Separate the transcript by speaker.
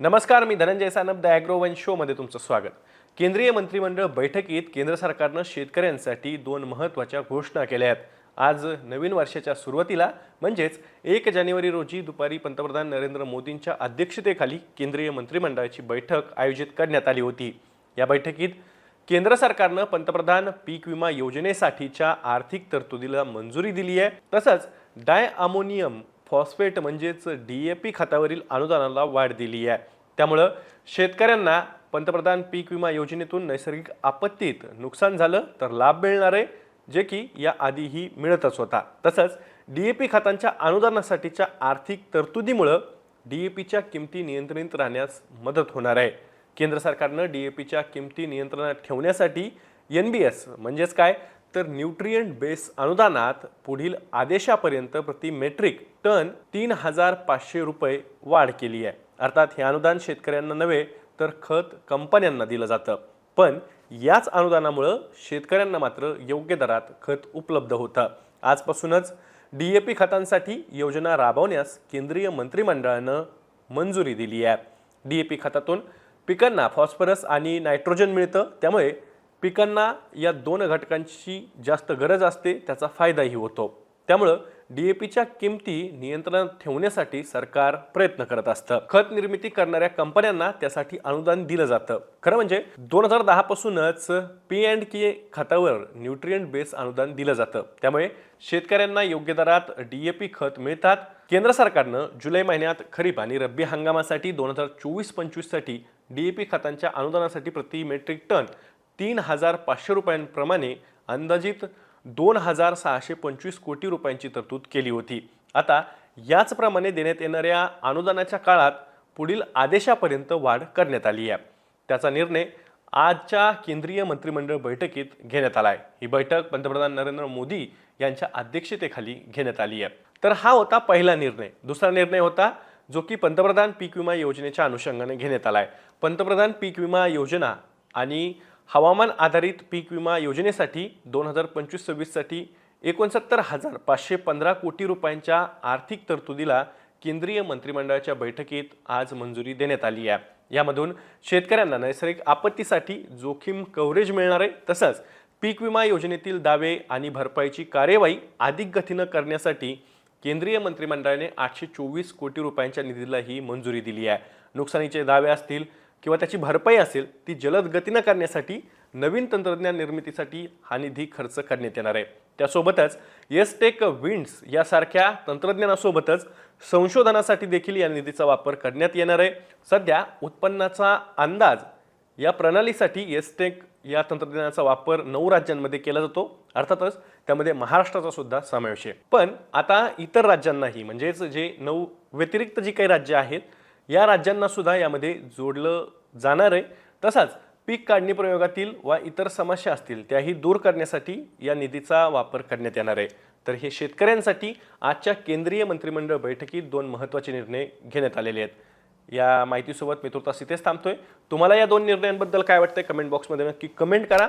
Speaker 1: नमस्कार मी धनंजय सानप द ॲग्रोवन शोमध्ये तुमचं स्वागत. केंद्रीय मंत्रिमंडळ बैठकीत केंद्र सरकारनं शेतकऱ्यांसाठी दोन महत्त्वाच्या घोषणा केल्या आहेत. आज नवीन वर्षाच्या सुरुवातीला म्हणजेच एक जानेवारी रोजी दुपारी पंतप्रधान नरेंद्र मोदींच्या अध्यक्षतेखाली केंद्रीय मंत्रिमंडळाची बैठक आयोजित करण्यात आली होती. या बैठकीत केंद्र सरकारनं पंतप्रधान पीक विमा योजनेसाठीच्या आर्थिक तरतुदीला मंजुरी दिली आहे तसंच डाय अमोनियम फॉस्फेट म्हणजेच डी ए पी खतावरील अनुदानाला वाढ दिली आहे. त्यामुळं शेतकऱ्यांना पंतप्रधान पीक विमा योजनेतून नैसर्गिक आपत्तीत नुकसान झालं तर लाभ मिळणार आहे जे की या आधीही मिळतच होता. तसंच डी ए पी खतांच्या अनुदानासाठीच्या आर्थिक तरतुदीमुळं डी ए पीच्या किमती नियंत्रित राहण्यास मदत होणार आहे. केंद्र सरकारनं डी ए पीच्या किमती नियंत्रणात ठेवण्यासाठी एन बी एस म्हणजेच काय? तर न्यूट्रियंट बेस अनुदानात पुढील आदेशापर्यंत प्रति मेट्रिक टन तीन हजार पाचशे रुपये वाढ केली आहे. अर्थात हे अनुदान शेतकऱ्यांना नव्हे तर खत कंपन्यांना दिलं जातं. पण याच अनुदानामुळं शेतकऱ्यांना मात्र योग्य दरात खत उपलब्ध होतं. आजपासूनच डी ए पी खतांसाठी योजना राबवण्यास केंद्रीय मंत्रिमंडळानं मंजुरी दिली आहे. डी ए पी खतातून पिकांना फॉस्फरस आणि नायट्रोजन मिळतं त्यामुळे पिकांना या दोन घटकांची जास्त गरज असते त्याचा फायदाही होतो. त्यामुळं डी ए पीच्या किमती नियंत्रणात ठेवण्यासाठी सरकार प्रयत्न करत असतं. खत निर्मिती करणाऱ्या कंपन्यांना त्यासाठी अनुदान दिलं जातं. खरं म्हणजे दोन हजार दहा पासूनच पी अँड के खतावर न्यूट्रियंट बेस अनुदान दिलं जातं. त्यामुळे शेतकऱ्यांना योग्य दरात डी ए पी खत मिळतात. केंद्र सरकारनं जुलै महिन्यात खरीप आणि रब्बी हंगामासाठी दोन हजार चोवीस पंचवीससाठी डी ए पी खतांच्या अनुदानासाठी प्रति मेट्रिक टन तीन हजार पाचशे रुपयांप्रमाणे अंदाजित दोन हजार सहाशे पंचवीस कोटी रुपयांची तरतूद केली होती. आता याचप्रमाणे देण्यात येणाऱ्या अनुदानाच्या काळात पुढील आदेशापर्यंत वाढ करण्यात आली आहे. त्याचा निर्णय आजच्या केंद्रीय मंत्रिमंडळ बैठकीत घेण्यात आला आहे. ही बैठक पंतप्रधान नरेंद्र मोदी यांच्या अध्यक्षतेखाली घेण्यात आली आहे. तर हा होता पहिला निर्णय. दुसरा निर्णय होता जो की पंतप्रधान पीक विमा योजनेच्या अनुषंगाने घेण्यात आला आहे. पंतप्रधान पीक विमा योजना आणि हवामान आधारित पीक विमा योजनेसाठी दोन हजार पंचवीस सव्वीससाठी एकोणसत्तर हजार पाचशे पंधरा कोटी रुपयांच्या आर्थिक तरतुदीला केंद्रीय मंत्रिमंडळाच्या बैठकीत आज मंजुरी देण्यात आली आहे. यामधून शेतकऱ्यांना नैसर्गिक आपत्तीसाठी जोखीम कव्हरेज मिळणार आहे तसंच पीक विमा योजनेतील दावे आणि भरपाईची कार्यवाही अधिक गतीनं करण्यासाठी केंद्रीय मंत्रिमंडळाने आठशे चोवीस कोटी रुपयांच्या निधीला ही मंजुरी दिली आहे. नुकसानीचे दावे असतील किंवा त्याची भरपाई असेल ती जलद गतीनं करण्यासाठी नवीन तंत्रज्ञान निर्मितीसाठी हा निधी खर्च करण्यात येणार आहे. त्यासोबतच येसटेक विंड्स यासारख्या तंत्रज्ञानासोबतच संशोधनासाठी देखील या निधीचा वापर करण्यात येणार आहे. सध्या उत्पन्नाचा अंदाज या प्रणालीसाठी येसटेक या तंत्रज्ञानाचा वापर नऊ राज्यांमध्ये केला जातो. अर्थातच त्यामध्ये महाराष्ट्राचा सुद्धा समावेश आहे. पण आता इतर राज्यांनाही म्हणजेच जे नऊ व्यतिरिक्त जी काही राज्य आहेत या राज्यांना सुद्धा यामध्ये जोडलं जाणार आहे. तसाच पीक काढणी प्रयोगातील वा इतर समस्या असतील त्याही दूर करण्यासाठी या निधीचा वापर करण्यात येणार आहे. तर हे शेतकऱ्यांसाठी आजच्या केंद्रीय मंत्रिमंडळ बैठकीत दोन महत्त्वाचे निर्णय घेण्यात आलेले आहेत. या माहितीसोबत मी तुर्तास इथेच थांबतोय. तुम्हाला या दोन निर्णयांबद्दल काय वाटतंय कमेंट बॉक्समध्ये नक्की कमेंट करा.